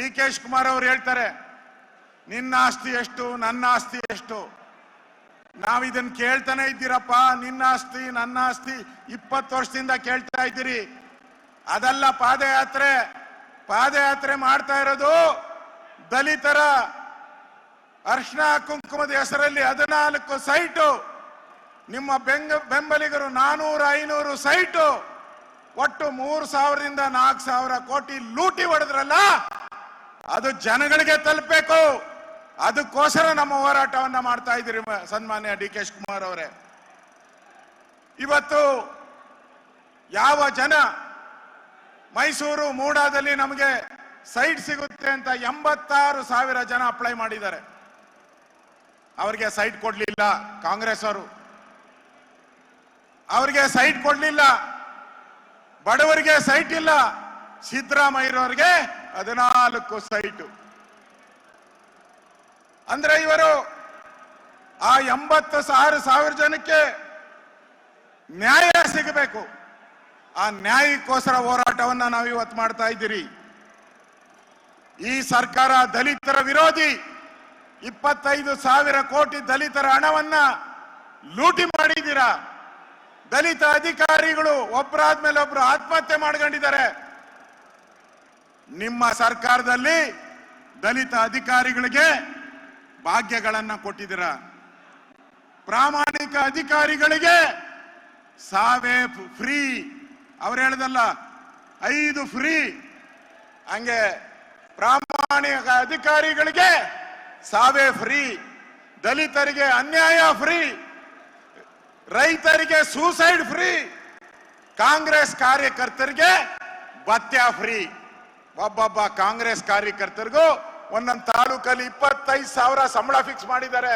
D K Shivakumar ಅವರು ಹೇಳ್ತಾರೆ, ನಿನ್ನ ಆಸ್ತಿ ಎಷ್ಟು, ನನ್ನ ಆಸ್ತಿ ಎಷ್ಟು? ನಾವು ಇದನ್ನ ಕೇಳ್ತಾನೆ ಇದ್ದೀರಪ್ಪ, ನಿನ್ನ ಆಸ್ತಿ, ನನ್ನ ಆಸ್ತಿ, ಇಪ್ಪತ್ತು ವರ್ಷದಿಂದ ಕೇಳ್ತಾ ಇದ್ದೀರಿ. ಅದಲ್ಲ, ಪಾದಯಾತ್ರೆ ಪಾದಯಾತ್ರೆ ಮಾಡ್ತಾ ಇರೋದು ದಲಿತರ ಅರ್ಶನ ಕುಂಕುಮದ ಹೆಸರಲ್ಲಿ ಹದಿನಾಲ್ಕು ಸೈಟು. ನಿಮ್ಮ ಬೆಂಗ, ಬೆಂಬಲಿಗರು ನಾನೂರು, ಐನೂರು ಸೈಟು. ಒಟ್ಟು ಮೂರು ಸಾವಿರದಿಂದ ನಾಲ್ಕು ಸಾವಿರ ಕೋಟಿ ಲೂಟಿ ಹೊಡೆದ್ರಲ್ಲ ಅದು ಜನಗಳಿಗೆ ತಲುಪಬೇಕು. ಅದಕ್ಕೋಸ್ಕರ ನಮ್ಮ ಹೋರಾಟವನ್ನ ಮಾಡ್ತಾ ಇದ್ದೀರಿ ಸನ್ಮಾನ್ಯ ಡಿ ಕೆ ಶಿವಕುಮಾರ್ ಅವರೇ. ಇವತ್ತು ಯಾವ ಜನ ಮೈಸೂರು ಮೂಡಾದಲ್ಲಿ ನಮಗೆ ಸೈಟ್ ಸಿಗುತ್ತೆ ಅಂತ ಎಂಬತ್ತಾರು ಸಾವಿರ ಜನ ಅಪ್ಲೈ ಮಾಡಿದ್ದಾರೆ. ಅವರಿಗೆ ಸೈಟ್ ಕೊಡಲಿಲ್ಲ ಕಾಂಗ್ರೆಸ್ ಅವರು. ಅವರಿಗೆ ಸೈಟ್ ಕೊಡಲಿಲ್ಲ. ಬಡವರಿಗೆ ಸೈಟ್ ಇಲ್ಲ. ಸಿದ್ದರಾಮಯ್ಯರವರಿಗೆ ಹದಿನಾಲ್ಕು ಸೈಟು. ಅಂದ್ರೆ ಇವರು ಆ ಎಂಬತ್ತು ಸಾವಿರ ಸಾವಿರ ಜನಕ್ಕೆ ನ್ಯಾಯ ಸಿಗಬೇಕು. ಆ ನ್ಯಾಯಕ್ಕೋಸ್ಕರ ಹೋರಾಟವನ್ನ ನಾವು ಇವತ್ತು ಮಾಡ್ತಾ ಇದ್ದೀರಿ. ಈ ಸರ್ಕಾರ ದಲಿತರ ವಿರೋಧಿ ಇಪ್ಪತ್ತೈದು ಸಾವಿರ ಕೋಟಿ ದಲಿತರ ಹಣವನ್ನ ಲೂಟಿ ಮಾಡಿದ್ದೀರಾ? ದಲಿತ ಅಧಿಕಾರಿಗಳು ಒಬ್ಬರಾದ್ಮೇಲೆ ಒಬ್ರು ಆತ್ಮಹತ್ಯೆ ಮಾಡ್ಕೊಂಡಿದ್ದಾರೆ. ನಿಮ್ಮ ಸರ್ಕಾರದಲ್ಲಿ ದಲಿತ ಅಧಿಕಾರಿಗಳಿಗೆ ಭಾಗ್ಯಗಳನ್ನು ಕೊಟ್ಟಿದ್ದೀರ? ಪ್ರಾಮಾಣಿಕ ಅಧಿಕಾರಿಗಳಿಗೆ ಸಾವೇ ಫ್ರೀ. ಅವ್ರು ಹೇಳ್ದಲ್ಲ, ಐದು ಫ್ರೀ. ಹಂಗೆ ಪ್ರಾಮಾಣಿಕ ಅಧಿಕಾರಿಗಳಿಗೆ ಸಾವೇ ಫ್ರೀ. ದಲಿತರಿಗೆ ಅನ್ಯಾಯ ಫ್ರೀ. ರೈತರಿಗೆ ಸೂಸೈಡ್ ಫ್ರೀ. ಕಾಂಗ್ರೆಸ್ ಕಾರ್ಯಕರ್ತರಿಗೆ ಭತ್ಯ ಫ್ರೀ. ಒಬ್ಬೊಬ್ಬ ಕಾಂಗ್ರೆಸ್ ಕಾರ್ಯಕರ್ತರಿಗೂ ಒಂದೊಂದು ತಾಲೂಕಲ್ಲಿ ಇಪ್ಪತ್ತೈದು ಸಾವಿರ ಸಂಬಳ ಫಿಕ್ಸ್ ಮಾಡಿದ್ದಾರೆ.